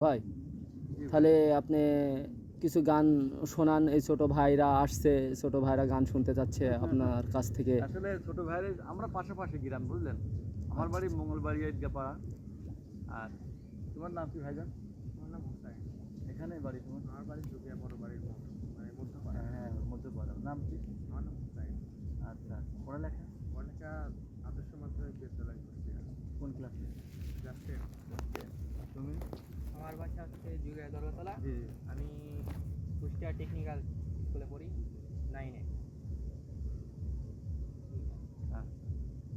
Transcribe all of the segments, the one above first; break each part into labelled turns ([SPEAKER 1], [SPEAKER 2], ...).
[SPEAKER 1] ভাই তাহলে আপনি কিছু গান শোনান এই ছোট ভাইরা আসছে ছোট ভাইরা গান শুনতে যাচ্ছে আপনার কাছ থেকে।
[SPEAKER 2] আসলে ছোট ভাইয়ের আমরা পাশাপাশি গ্রাম বুঝলেন? আমার
[SPEAKER 1] আচ্ছা,
[SPEAKER 2] বাড়ি মঙ্গলবাড়ি ঈদগাপাড়া আর তোমার নাম কি ভাইজান?
[SPEAKER 3] আমার নাম হুসাইন।
[SPEAKER 2] এখানে বাড়ি তোমার?
[SPEAKER 3] আমার বাড়ি জুবিয়া বড় বাড়ির মানে মধ্যপাড়া।
[SPEAKER 2] হ্যাঁ মধ্যপাড়া। নাম কি?
[SPEAKER 3] আমার নাম হুসাইন।
[SPEAKER 2] আচ্ছা পড়ালেখা?
[SPEAKER 3] পড়ালেখা আদর্শ মাধ্যমিক বিদ্যালয়
[SPEAKER 2] কোন ক্লাসে?
[SPEAKER 3] যাচ্ছে
[SPEAKER 2] তুমি?
[SPEAKER 3] আমার বাসা হচ্ছে দরতলা
[SPEAKER 2] জি।
[SPEAKER 3] আমি কুষ্টিয়া টেকনিক্যাল স্কুলে পড়ি নাইনে।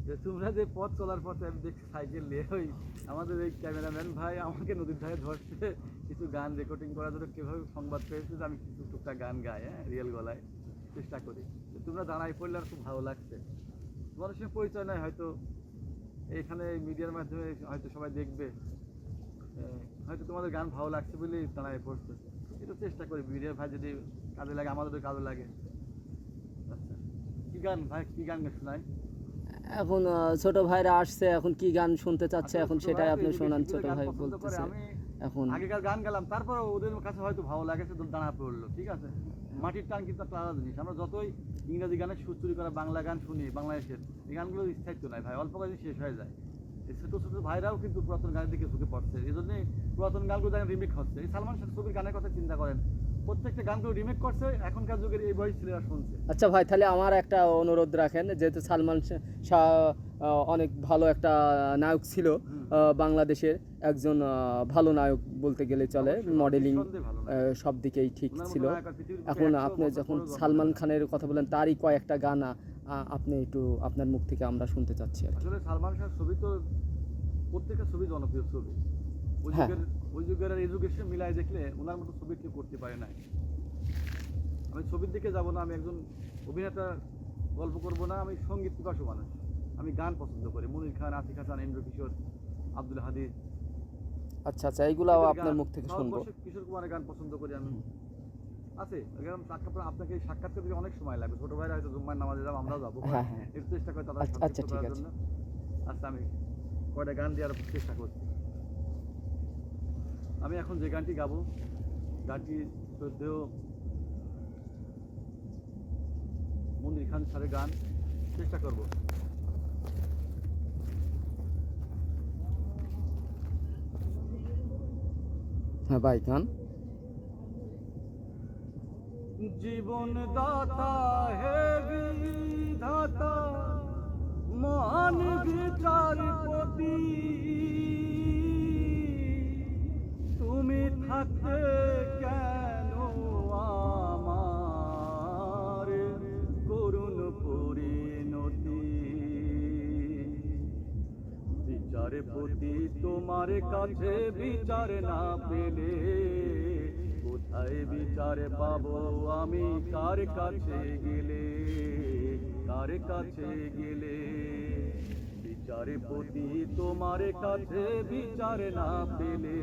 [SPEAKER 2] যে তোমরা যে পথ চলার পথে আমি দেখছি সাইকেল নিয়ে ওই আমাদের এই ক্যামেরাম্যান ভাই আমাকে নদীর ধারে ধরছে কিছু গান রেকর্ডিং করার জন্য কীভাবে সংবাদ পেয়েছে যে আমি কিছু টুকটাক গান গাই হ্যাঁ রিয়েল গলায়। চেষ্টা করি। তোমরা দাঁড়াই পড়লে আর খুব ভালো লাগছে। তোমাদের সঙ্গে পরিচয় নয় হয়তো এইখানে মিডিয়ার মাধ্যমে হয়তো সবাই দেখবে। হয়তো তোমাদের গান ভালো লাগছে বলেই দাঁড়ায় পড়ছে এটা চেষ্টা করি মিডিয়ার ভাই যদি কাজে লাগে আমাদেরও কাজে লাগে। আচ্ছা কী গান ভাই কী গান শোনায়?
[SPEAKER 1] এখন ছোট ভাইরা আসছে এখন কি গান শুনতে চাচ্ছে এখন সেটাই আপনি শোনান ছোট ভাই বলতেছে। এখন
[SPEAKER 2] আগেকার গান গেলাম তারপর ওদের কাছে হয়তো ভালো লাগেছে দাঁড়া পড়ল ঠিক আছে? মাটির টান কিন্তু একটা আলাদা জিনিস। আমরা যতই ইংরেজি গানের সুর চুরি করা বাংলা গান শুনি বাংলাদেশের এই গানগুলো স্থায়িত্ব নাই ভাই অল্প কাজে শেষ হয়ে যায়। ছোট ছোট ভাইরাও কিন্তু পুরাতন গানের দিকে ঝুঁকে পড়ছে। এই জন্যই পুরাতন গানগুলো দেখেন রিমেক হচ্ছে। এই সালমান শাহ ছবির গানের কথা চিন্তা করেন। প্রত্যেকটা গানগুলো রিমেক করছে এখনকার যুগের এই বয়স ছেলেরা শুনছে।
[SPEAKER 1] আচ্ছা ভাই তাহলে আমার একটা অনুরোধ রাখেন যেহেতু সালমান শাহ অনেক ভালো একটা নায়ক ছিল বাংলাদেশের একজন ভালো নায়ক বলতে গেলে চলে মডেলিং। সব দিকেই ঠিক ছিল। এখন আপনি যখন সালমান খানের কথা বলেন তারই কয়েকটা গান আপনি একটু আপনার মুখ থেকে আমরা শুনতে চাচ্ছি আর
[SPEAKER 2] আসলে সালমান শাহর ছবি তো প্রত্যেকটা ছবি জনপ্রিয় ছবি। ওই
[SPEAKER 1] হ্যাঁ।
[SPEAKER 2] যুগের ওই যুগের সে মিলাই দেখলে ওনার মতো ছবি কেউ করতে পারে না। আমি ছবির দিকে যাব না আমি একজন অভিনেতা গল্প করব না আমি সংগীত প্রকাশও মানুষ। আমি গান পছন্দ করি। মনির খান আতিক হাসান ইন্দ্র কিশোর আব্দুল হাদি
[SPEAKER 1] আচ্ছা আচ্ছা এইগুলাও আপনার মুখ থেকে শুনব।
[SPEAKER 2] কিশোর কুমারের গান পছন্দ করি আমি। আছে এরকম সাক্ষাৎ আপনাকে সাক্ষাৎ করতে অনেক সময় লাগবে। ছোট ভাইরা হয়তো জুম্মার নামাজে যাব আমরাও যাব।
[SPEAKER 1] হ্যাঁ, হ্যাঁ।
[SPEAKER 2] একটু চেষ্টা করি তাদের
[SPEAKER 1] আচ্ছা, আচ্ছা, ঠিক আছে।
[SPEAKER 2] আচ্ছা আমি কয়টা গান দেওয়ার চেষ্টা করছি। আমি এখন যে গানটি গাবো গানটি শ্রদ্ধেয় মন্দির খান স্যারের গান। চেষ্টা করব।
[SPEAKER 1] হ্যাঁ ভাই গান।
[SPEAKER 2] জীবন দাতা হে বিধাতা, মহান বিচারপতি। তুমি থাকতে কেন আমার করুণ পরিণতি? বিচারপতি তোমার কাছে বিচার না পেলে কোথায় বিচার পাবো আমি কার কাছে গেলে? কার কাছে গেলে? বিচারপতি তোমার কাছে বিচার না পেলে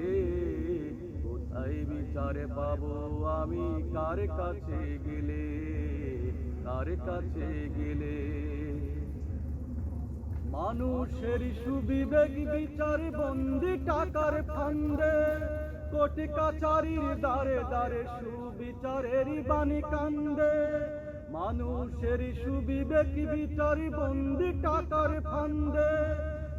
[SPEAKER 2] কোথায় বিচারে পাবো আমি? কার কাছে গেলে? কার কাছে গেলে? মানুষের সুবিবেক বিচার বন্দি টাকার ফান্দে কোটি কাচারির দারে দারে সুবিচারের বাণী কান্দে। মানুষের সুবিবেক বিচার বন্দি টাকার ফান্দে।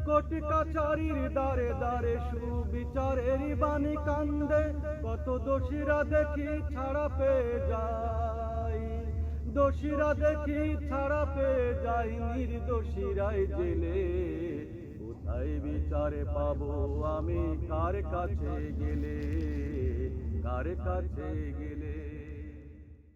[SPEAKER 2] কোটি কাচারির দারে দারে সুবিচারের বাণী কান্দে। কত দোষীরা দেখি ছাড়া পেয়ে যায়। দোষীরা দেখি ছাড়া পেয়ে যাই নির্দোষীরাই জেলে। বিচারে পাবো আমি? কার কাছে গেলে? কার কাছে গেলে